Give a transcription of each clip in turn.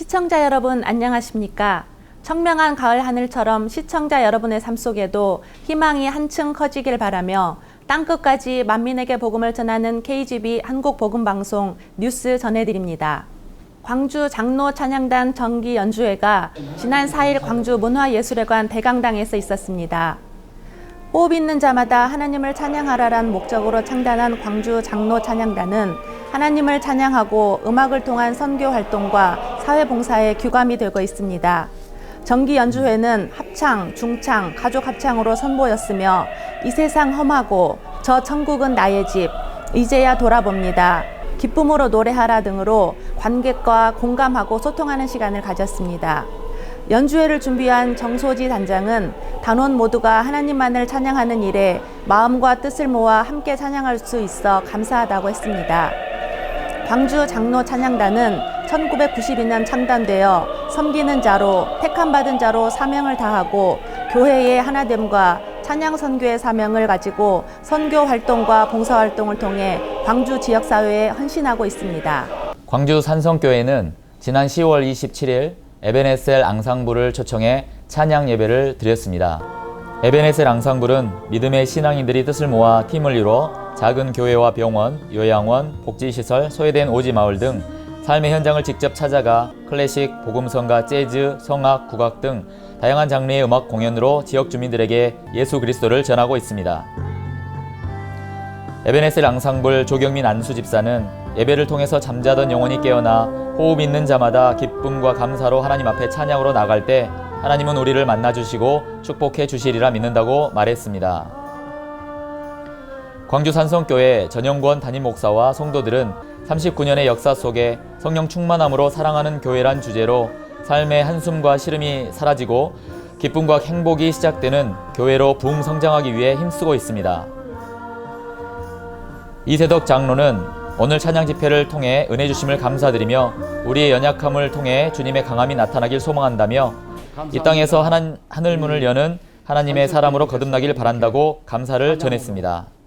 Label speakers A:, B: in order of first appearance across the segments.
A: 시청자 여러분 안녕하십니까? 청명한 가을 하늘처럼 시청자 여러분의 삶 속에도 희망이 한층 커지길 바라며 땅끝까지 만민에게 복음을 전하는 KGB 한국 복음 방송 뉴스 전해드립니다. 광주 장로 찬양단 정기 연주회가 지난 4일 광주 문화예술회관 대강당에서 있었습니다. 호흡 있는 자마다 하나님을 찬양하라란 목적으로 창단한 광주 장로 찬양단은 하나님을 찬양하고 음악을 통한 선교 활동과 사회 봉사에 규감이 되고 있습니다. 정기 연주회는 합창, 중창, 가족 합창으로 선보였으며 이 세상 험하고 저 천국은 나의 집, 이제야 돌아봅니다. 기쁨으로 노래하라 등으로 관객과 공감하고 소통하는 시간을 가졌습니다. 연주회를 준비한 정소지 단장은 단원 모두가 하나님만을 찬양하는 일에 마음과 뜻을 모아 함께 찬양할 수 있어 감사하다고 했습니다. 광주 장로 찬양단은 1992년 창단되어 섬기는 자로 택함받은 자로 사명을 다하고 교회의 하나됨과 찬양 선교의 사명을 가지고 선교 활동과 봉사 활동을 통해 광주 지역 사회에 헌신하고 있습니다.
B: 광주 산성교회는 지난 10월 27일 에베네셀 앙상블을 초청해 찬양 예배를 드렸습니다. 에베네셀 앙상블은 믿음의 신앙인들이 뜻을 모아 팀을 이뤄 작은 교회와 병원, 요양원, 복지시설, 소외된 오지 마을 등 삶의 현장을 직접 찾아가 클래식, 복음성가, 재즈, 성악, 국악 등 다양한 장르의 음악 공연으로 지역 주민들에게 예수 그리스도를 전하고 있습니다. 에베네셀 앙상블 조경민 안수 집사는 예배를 통해서 잠자던 영혼이 깨어나 호흡 있는 자마다 기쁨과 감사로 하나님 앞에 찬양으로 나갈 때 하나님은 우리를 만나 주시고 축복해 주시리라 믿는다고 말했습니다. 광주 산성교회 전영권 담임 목사와 성도들은 39년의 역사 속에 성령 충만함으로 사랑하는 교회란 주제로 삶의 한숨과 시름이 사라지고 기쁨과 행복이 시작되는 교회로 부흥 성장하기 위해 힘쓰고 있습니다. 이세덕 장로는 오늘 찬양 집회를 통해 은혜 주심을 감사드리며 우리의 연약함을 통해 주님의 강함이 나타나길 소망한다며 이 땅에서 하나, 하늘 문을 여는 하나님의 사람으로 거듭나길 바란다고 감사를 전했습니다.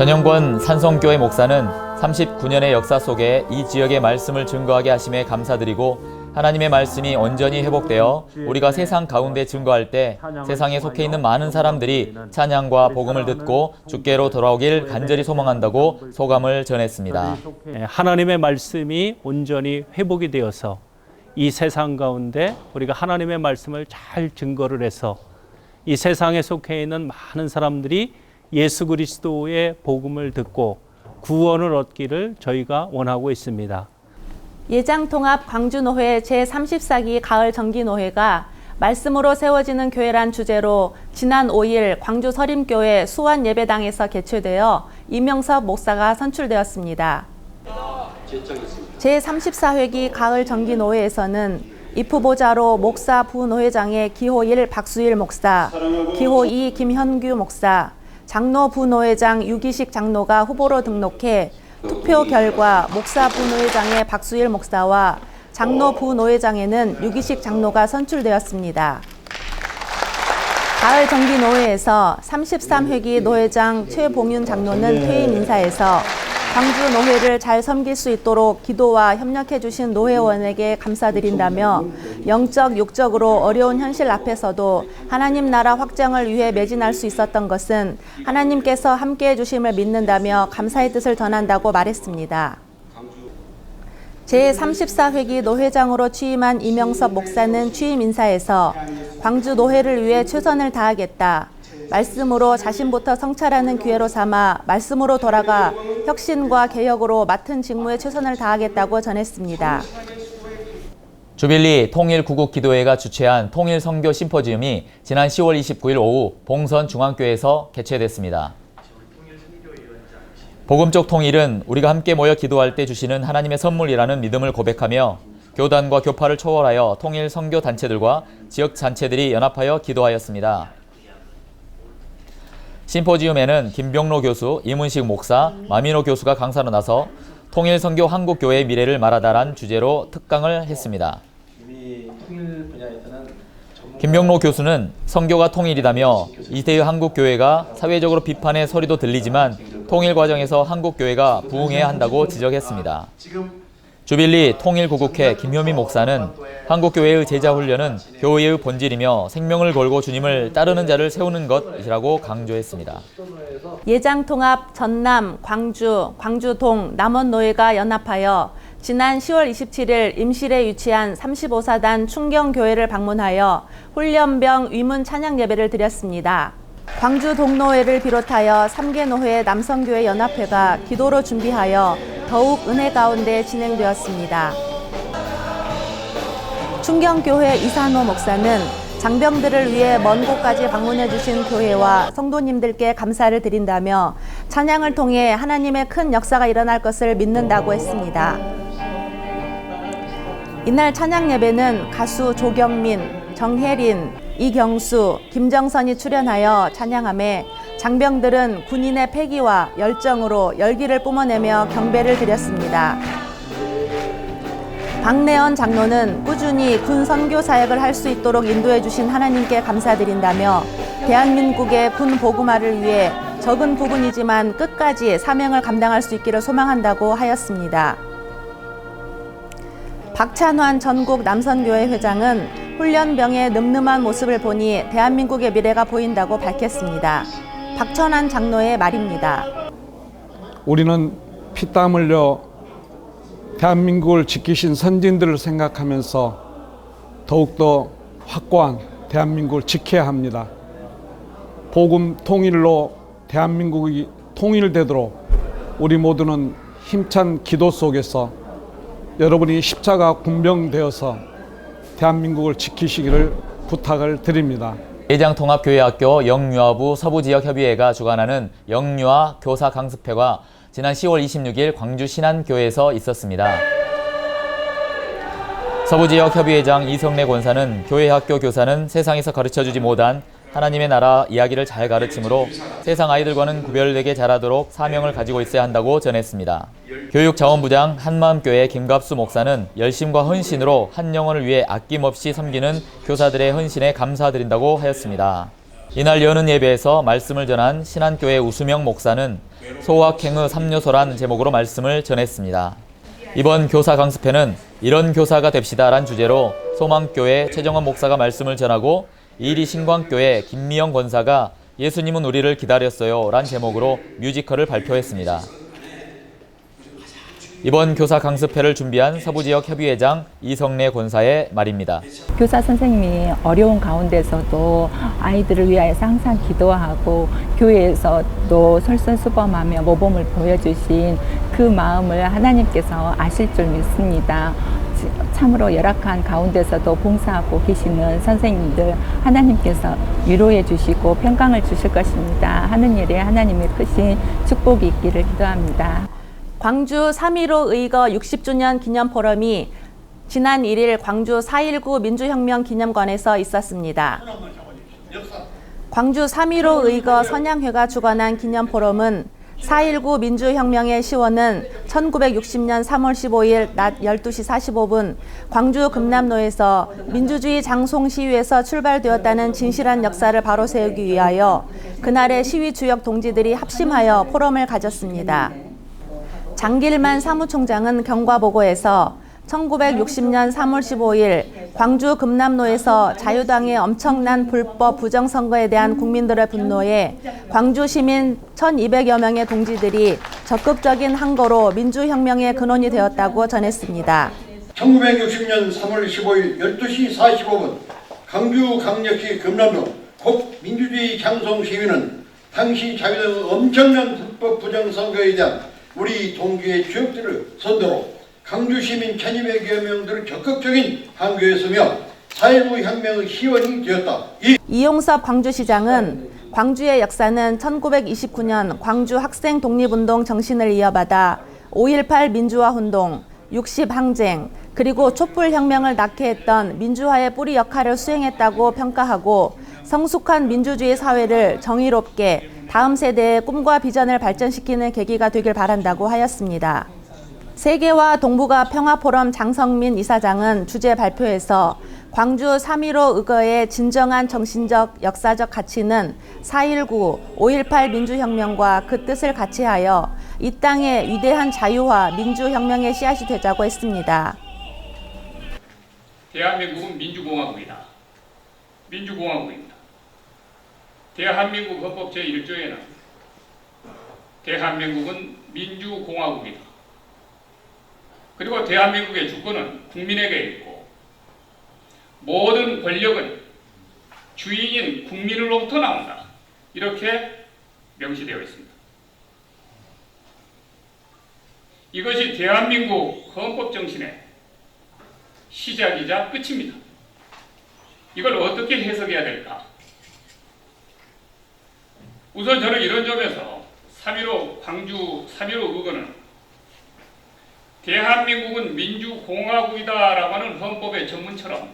B: 전영권 산성교회 목사는 39년의 역사 속에 이 지역의 말씀을 증거하게 하심에 감사드리고 하나님의 말씀이 온전히 회복되어 우리가 세상 가운데 증거할 때 세상에 속해 있는 많은 사람들이 찬양과 복음을 듣고 주께로 돌아오길 간절히 소망한다고 소감을 전했습니다.
C: 예, 하나님의 말씀이 온전히 회복이 되어서 이 세상 가운데 우리가 하나님의 말씀을 잘 증거를 해서 이 세상에 속해 있는 많은 사람들이 예수 그리스도의 복음을 듣고 구원을 얻기를 저희가 원하고 있습니다.
A: 예장통합 광주노회 제34기 가을 정기노회가 말씀으로 세워지는 교회란 주제로 지난 5일 광주 서림교회 수원 예배당에서 개최되어 이명섭 목사가 선출되었습니다. 제34회기 가을 정기노회에서는 입후보자로 목사 부노회장의 기호 1 박수일 목사, 기호 2 김현규 목사, 장로 부노회장 유기식 장로가 후보로 등록해 투표 결과 목사 부노회장의 박수일 목사와 장로 부노회장에는 유기식 장로가 선출되었습니다. 가을 정기 노회에서 33회기 노회장 최봉윤 장로는 퇴임 인사에서 광주 노회를 잘 섬길 수 있도록 기도와 협력해 주신 노회원에게 감사드린다며 영적 육적으로 어려운 현실 앞에서도 하나님 나라 확장을 위해 매진할 수 있었던 것은 하나님께서 함께 해 주심을 믿는다며 감사의 뜻을 전한다고 말했습니다. 제34회기 노회장으로 취임한 이명섭 목사는 취임 인사에서 광주 노회를 위해 최선을 다하겠다. 말씀으로 자신부터 성찰하는 기회로 삼아 말씀으로 돌아가 혁신과 개혁으로 맡은 직무에 최선을 다하겠다고 전했습니다.
B: 주빌리 통일구국기도회가 주최한 통일선교 심포지움이 지난 10월 29일 오후 봉선 중앙교회에서 개최됐습니다. 복음적 통일은 우리가 함께 모여 기도할 때 주시는 하나님의 선물이라는 믿음을 고백하며 교단과 교파를 초월하여 통일 선교 단체들과 지역 단체들이 연합하여 기도하였습니다. 심포지움에는 김병로 교수, 이문식 목사, 마민호 교수가 강사로 나서 통일 선교 한국 교회의 미래를 말하다란 주제로 특강을 했습니다. 김병로 교수는 선교가 통일이다며 이태의 한국교회가 사회적으로 비판의 소리도 들리지만 통일 과정에서 한국교회가 부흥해야 한다고 지적했습니다. 주빌리 통일구국회 김효미 목사는 한국교회의 제자훈련은 교회의 본질이며 생명을 걸고 주님을 따르는 자를 세우는 것이라고 강조했습니다.
A: 예장통합 전남, 광주, 광주동, 남원노예가 연합하여 지난 10월 27일 임실에 위치한 35사단 충경교회를 방문하여 훈련병 위문 찬양 예배를 드렸습니다. 광주 동노회를 비롯하여 3개 노회 남성교회 연합회가 기도로 준비하여 더욱 은혜 가운데 진행되었습니다. 충경교회 이산호 목사는 장병들을 위해 먼 곳까지 방문해 주신 교회와 성도님들께 감사를 드린다며 찬양을 통해 하나님의 큰 역사가 일어날 것을 믿는다고 했습니다. 이날 찬양 예배는 가수 조경민, 정혜린, 이경수, 김정선이 출연하여 찬양함에 장병들은 군인의 패기와 열정으로 열기를 뿜어내며 경배를 드렸습니다. 박내원 장로는 꾸준히 군 선교 사역을 할 수 있도록 인도해 주신 하나님께 감사드린다며 대한민국의 군 보구마를 위해 적은 부분이지만 끝까지 사명을 감당할 수 있기를 소망한다고 하였습니다. 박찬환 전국 남선교회 회장은 훈련병의 늠름한 모습을 보니 대한민국의 미래가 보인다고 밝혔습니다. 박천환 장로의 말입니다.
D: 우리는 피땀 흘려 대한민국을 지키신 선진들을 생각하면서 더욱더 확고한 대한민국을 지켜야 합니다. 복음 통일로 대한민국이 통일되도록 우리 모두는 힘찬 기도 속에서 여러분이 십자가 군병되어서 대한민국을 지키시기를 부탁을 드립니다.
B: 예장통합교회학교 영유아부 서부지역협의회가 주관하는 영유아 교사 강습회가 지난 10월 26일 광주 신안교회에서 있었습니다. 서부지역협의회장 이성래 권사는 교회 학교 교사는 세상에서 가르쳐주지 못한 하나님의 나라 이야기를 잘 가르치므로 세상 아이들과는 구별되게 자라도록 사명을 가지고 있어야 한다고 전했습니다. 교육자원부장 한마음교회 김갑수 목사는 열심과 헌신으로 한 영혼을 위해 아낌없이 섬기는 교사들의 헌신에 감사드린다고 하였습니다. 이날 여는 예배에서 말씀을 전한 신안교회 우수명 목사는 소확행의 삼요소란 제목으로 말씀을 전했습니다. 이번 교사 강습회는 이런 교사가 됩시다란 주제로 소망교회 최정원 목사가 말씀을 전하고 이리 신광교회 김미영 권사가 예수님은 우리를 기다렸어요 란 제목으로 뮤지컬을 발표했습니다. 이번 교사 강습회를 준비한 서부지역 협의회장 이성래 권사의 말입니다.
E: 교사 선생님이 어려운 가운데서도 아이들을 위하여서 항상 기도하고 교회에서도 설선수범하며 모범을 보여주신 그 마음을 하나님께서 아실 줄 믿습니다. 참으로 열악한 가운데서도 봉사하고 계시는 선생님들 하나님께서 위로해 주시고 평강을 주실 것입니다. 하는 일에 하나님의 크신 축복이 있기를 기도합니다.
A: 광주 3.15 의거 60주년 기념 포럼이 지난 1일 광주 4.19 민주혁명 기념관에서 있었습니다. 광주 3.15 의거 선양회가 주관한 기념 포럼은 4.19 민주혁명의 시원은 1960년 3월 15일 낮 12시 45분 광주 금남로에서 민주주의 장송 시위에서 출발되었다는 진실한 역사를 바로 세우기 위하여 그날의 시위 주역 동지들이 합심하여 포럼을 가졌습니다. 장길만 사무총장은 경과보고에서 1960년 3월 15일 광주 금남로에서 자유당의 엄청난 불법 부정선거에 대한 국민들의 분노에 광주 시민 1200여 명의 동지들이 적극적인 항거로 민주혁명의 근원이 되었다고 전했습니다.
F: 1960년 3월 15일 12시 45분 강주 강력시 금남로 곡 민주주의 장송 시위는 당시 자유당 엄청난 불법 부정선거에 대한 우리 동지의 주역들을 선도로 강주 시민 1200여 명들을 적극적인 항교했으며 4.19 혁명의 희원이 되었다. 이
A: 이용섭 광주시장은 광주의 역사는 1929년 광주 학생 독립운동 정신을 이어받아 5.18 민주화 운동, 60 항쟁, 그리고 촛불혁명을 낳게 했던 민주화의 뿌리 역할을 수행했다고 평가하고 성숙한 민주주의 사회를 정의롭게 다음 세대의 꿈과 비전을 발전시키는 계기가 되길 바란다고 하였습니다. 세계와 동북아 평화포럼 장성민 이사장은 주제 발표에서 광주 3.15 의거의 진정한 정신적 역사적 가치는 4.19, 5.18 민주혁명과 그 뜻을 같이하여 이 땅의 위대한 자유와 민주혁명의 씨앗이 되자고 했습니다.
G: 대한민국은 민주공화국이다. 민주공화국입니다. 대한민국 헌법 제1조에는 대한민국은 민주공화국이다. 그리고 대한민국의 주권은 국민에게 있고 모든 권력은 주인인 국민으로부터 나온다. 이렇게 명시되어 있습니다. 이것이 대한민국 헌법 정신의 시작이자 끝입니다. 이걸 어떻게 해석해야 될까? 우선 저는 이런 점에서 3.15 광주 3.15 의거는 대한민국은 민주공화국이다라고 하는 헌법의 정문처럼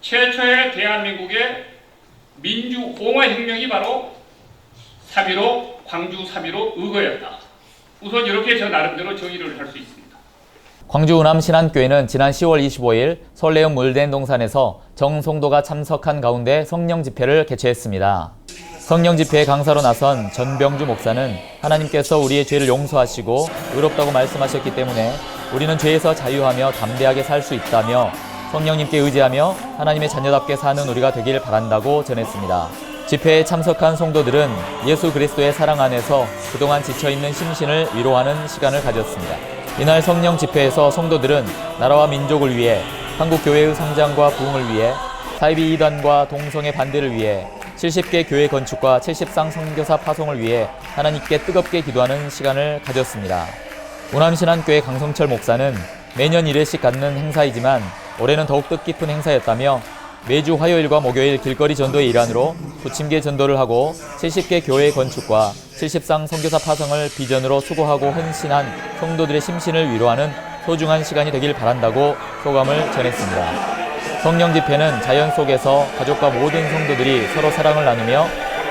G: 최초의 대한민국의 민주공화혁명이 바로 3.15 광주 3.15 의거였다. 우선 이렇게 저 나름대로 정의를 할 수 있습니다.
B: 광주 운암 신안교회는 지난 10월 25일 설레음 물된 동산에서 정송도가 참석한 가운데 성령 집회를 개최했습니다. 성령 집회에 강사로 나선 전병주 목사는 하나님께서 우리의 죄를 용서하시고 의롭다고 말씀하셨기 때문에 우리는 죄에서 자유하며 담대하게 살 수 있다며 성령님께 의지하며 하나님의 자녀답게 사는 우리가 되길 바란다고 전했습니다. 집회에 참석한 성도들은 예수 그리스도의 사랑 안에서 그동안 지쳐있는 심신을 위로하는 시간을 가졌습니다. 이날 성령 집회에서 성도들은 나라와 민족을 위해 한국 교회의 성장과 부흥을 위해 사이비 이단과 동성애 반대를 위해 70개 교회 건축과 70상 선교사 파송을 위해 하나님께 뜨겁게 기도하는 시간을 가졌습니다. 우남신안교회 강성철 목사는 매년 1회씩 갖는 행사이지만 올해는 더욱 뜻깊은 행사였다며 매주 화요일과 목요일 길거리 전도의 일환으로 부침개 전도를 하고 70개 교회 건축과 70상 선교사 파송을 비전으로 수고하고 헌신한 성도들의 심신을 위로하는 소중한 시간이 되길 바란다고 소감을 전했습니다. 성령 집회는 자연 속에서 가족과 모든 성도들이 서로 사랑을 나누며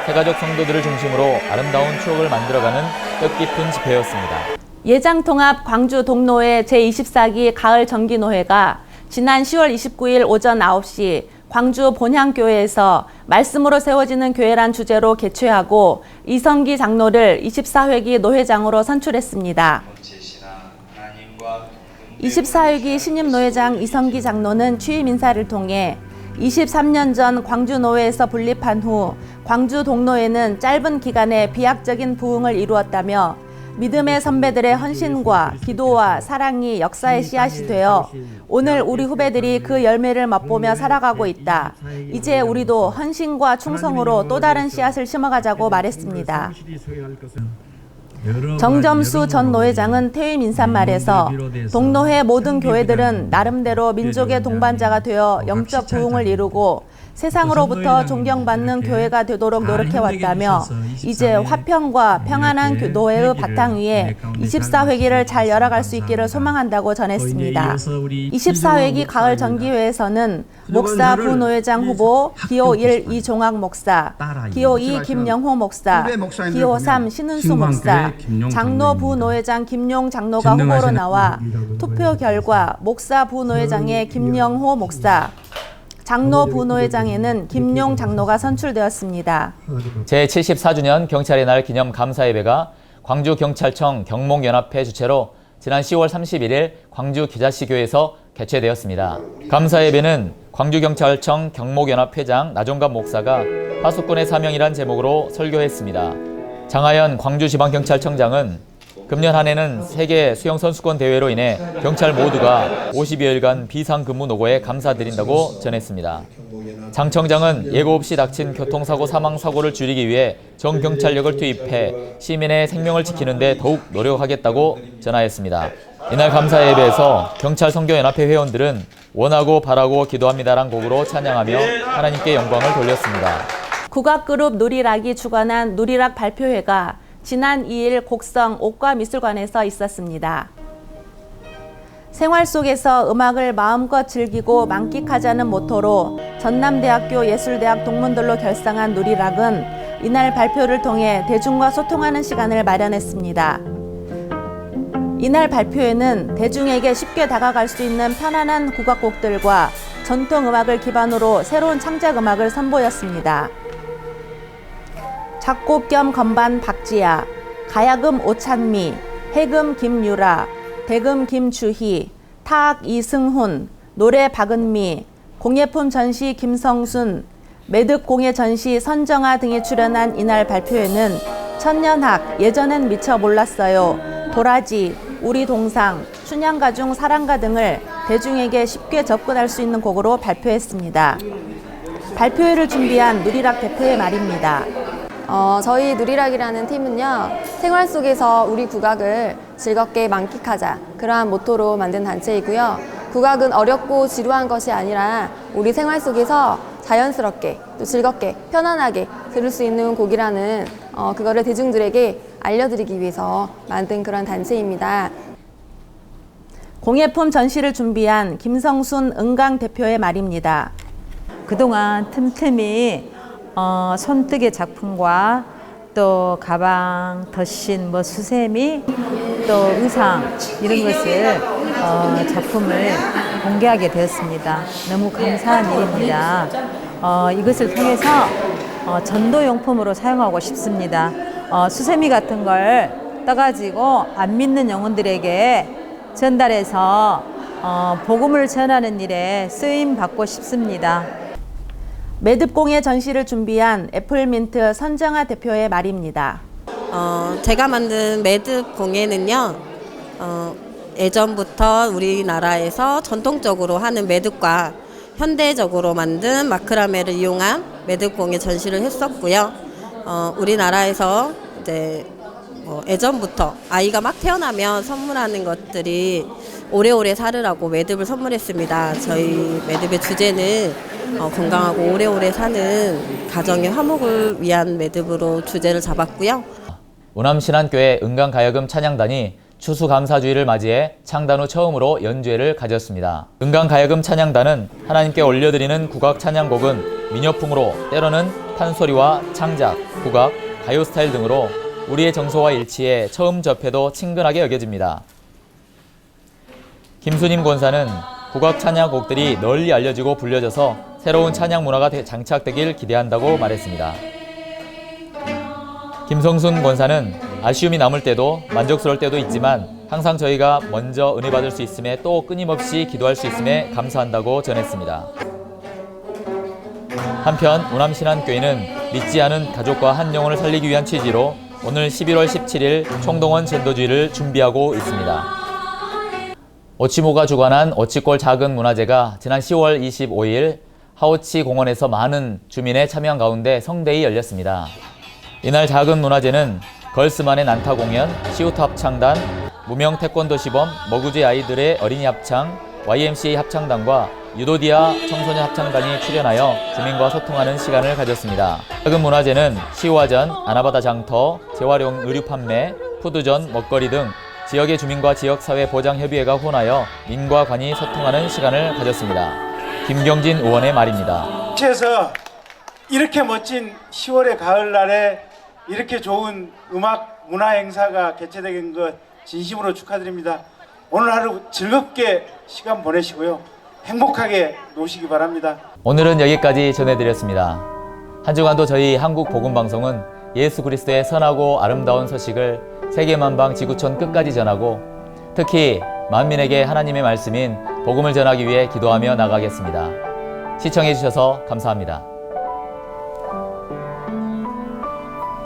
B: 세가족 성도들을 중심으로 아름다운 추억을 만들어가는 뜻깊은 집회였습니다.
A: 예장통합 광주 동로회 제24기 가을 정기노회가 지난 10월 29일 오전 9시 광주 본향교회에서 말씀으로 세워지는 교회란 주제로 개최하고 이성기 장로를 24회기 노회장으로 선출했습니다. 24회기 신임 노회장 이성기 장로는 취임 인사를 통해 23년 전 광주 노회에서 분립한 후 광주 동로회는 짧은 기간에 비약적인 부흥을 이루었다며 믿음의 선배들의 헌신과 기도와 사랑이 역사의 씨앗이 되어 오늘 우리 후배들이 그 열매를 맛보며 살아가고 있다. 이제 우리도 헌신과 충성으로 또 다른 씨앗을 심어가자고 말했습니다. 정점수 전 노회장은 퇴임 인사말에서 동로회 모든 교회들은 나름대로 민족의 동반자가 되어 영적 부흥을 이루고 세상으로부터 존경받는 교회가 되도록 노력해왔다며 이제 화평과 평안한 교- 노회의 바탕 위에 24회기를 잘 열어갈 수 있기를 소망한다고 전했습니다. 24회기 가을 정기회에서는 목사 부노회장 후보 기호 1 이종학 목사, 기호 2 김영호 목사, 기호 3 신은수 목사, 장로 부노회장 김용 장로가 후보로 나와 투표 결과 목사 부노회장의 김영호 목사, 장로 부노회장에는 김용 장로가 선출되었습니다.
B: 제74주년 경찰의 날 기념 감사예배가 광주경찰청 경목연합회 주최로 지난 10월 31일 광주 기자시교에서 개최되었습니다. 감사예배는 광주경찰청 경목연합회장 나종갑 목사가 파수꾼의 사명이란 제목으로 설교했습니다. 장하연 광주지방경찰청장은 금년 한 해는 세계 수영선수권 대회로 인해 경찰 모두가 50여일간 비상근무 노고에 감사드린다고 전했습니다. 장 청장은 예고 없이 닥친 교통사고 사망 사고를 줄이기 위해 정경찰력을 투입해 시민의 생명을 지키는 데 더욱 노력하겠다고 전하였습니다. 이날 감사 예배에서 경찰 선교연합회 회원들은 원하고 바라고 기도합니다란 곡으로 찬양하며 하나님께 영광을 돌렸습니다.
A: 국악그룹 누리락이 주관한 누리락 발표회가 지난 2일 곡성 옥과미술관에서 있었습니다. 생활 속에서 음악을 마음껏 즐기고 만끽하자는 모토로 전남대학교 예술대학 동문들로 결성한 누리락은 이날 발표를 통해 대중과 소통하는 시간을 마련했습니다. 이날 발표회는 대중에게 쉽게 다가갈 수 있는 편안한 국악곡들과 전통 음악을 기반으로 새로운 창작 음악을 선보였습니다. 작곡 겸 건반 박지아, 가야금 오찬미, 해금 김유라, 대금 김주희, 타악 이승훈, 노래 박은미, 공예품 전시 김성순, 매듭 공예 전시 선정아 등이 출연한 이날 발표회는 천년학, 예전엔 미처 몰랐어요, 도라지, 우리 동상, 춘향가 중 사랑가 등을 대중에게 쉽게 접근할 수 있는 곡으로 발표했습니다. 발표회를 준비한 누리락 대표의 말입니다.
H: 어, 저희 누리락이라는 팀은요, 생활 속에서 우리 국악을 즐겁게 만끽하자. 그러한 모토로 만든 단체이고요. 국악은 어렵고 지루한 것이 아니라 우리 생활 속에서 자연스럽게 또 즐겁게 편안하게 들을 수 있는 곡이라는 어, 그거를 대중들에게 알려드리기 위해서 만든 그런 단체입니다.
A: 공예품 전시를 준비한 김성순 은강 대표의 말입니다.
I: 그동안 틈틈이 어, 손뜨개 작품과 또 가방, 덧신, 뭐 수세미, 또 의상 이런 것을 어, 작품을 공개하게 되었습니다. 너무 감사한 일입니다. 어, 이것을 통해서 어, 전도용품으로 사용하고 싶습니다. 어, 수세미 같은 걸 떠가지고 안 믿는 영혼들에게 전달해서 어, 복음을 전하는 일에 쓰임 받고 싶습니다.
A: 매듭공예 전시를 준비한 애플민트 선정아 대표의 말입니다.
J: 어, 제가 만든 매듭 공예는요, 어, 예전부터 우리나라에서 전통적으로 하는 매듭과 현대적으로 만든 마크라메를 이용한 매듭 공예 전시를 했었고요. 어, 우리나라에서 이제 뭐 예전부터 아이가 막 태어나면 선물하는 것들이 오래오래 살으라고 매듭을 선물했습니다. 저희 매듭의 주제는 어, 건강하고 오래오래 사는 가정의 화목을 위한 매듭으로 주제를 잡았고요.
B: 오남신안교회 은강가야금 찬양단이 추수감사주의를 맞이해 창단 후 처음으로 연주회를 가졌습니다. 은강가야금 찬양단은 하나님께 올려드리는 국악 찬양곡은 민요풍으로 때로는 판소리와 창작, 국악, 가요 스타일 등으로 우리의 정서와 일치해 처음 접해도 친근하게 여겨집니다. 김수님 권사는 국악 찬양 곡들이 널리 알려지고 불려져서 새로운 찬양 문화가 대- 장착되길 기대한다고 말했습니다. 김성순 권사는 아쉬움이 남을 때도 만족스러울 때도 있지만 항상 저희가 먼저 은혜 받을 수 있음에 또 끊임없이 기도할 수 있음에 감사한다고 전했습니다. 한편 오남신안교회는 믿지 않은 가족과 한 영혼을 살리기 위한 취지로 오늘 11월 17일 총동원 전도주의를 준비하고 있습니다. 오치모가 주관한 오치골 작은 문화제가 지난 10월 25일 하오치 공원에서 많은 주민의 참여 가운데 성대히 열렸습니다. 이날 작은 문화제는 걸스만의 난타 공연, 시우트 합창단, 무명 태권도 시범, 머구지 아이들의 어린이 합창, YMCA 합창단과 유도디아 청소년 합창단이 출연하여 주민과 소통하는 시간을 가졌습니다. 작은 문화제는 시화전, 아나바다 장터, 재활용 의류 판매, 푸드전, 먹거리 등 지역의 주민과 지역사회 보장협의회가 혼하여 민과 관이 소통하는 시간을 가졌습니다. 김경진 의원의 말입니다.
K: 그래서 이렇게 멋진 10월의 가을날에 이렇게 좋은 음악 문화 행사가 개최된 것 진심으로 축하드립니다. 오늘 하루 즐겁게 시간 보내시고요. 행복하게 노시기 바랍니다.
B: 오늘은 여기까지 전해드렸습니다. 한 주간도 저희 한국 복음 방송은 예수 그리스도의 선하고 아름다운 소식을 세계 만방 지구촌 끝까지 전하고 특히 만민에게 하나님의 말씀인 복음을 전하기 위해 기도하며 나가겠습니다. 시청해 주셔서 감사합니다.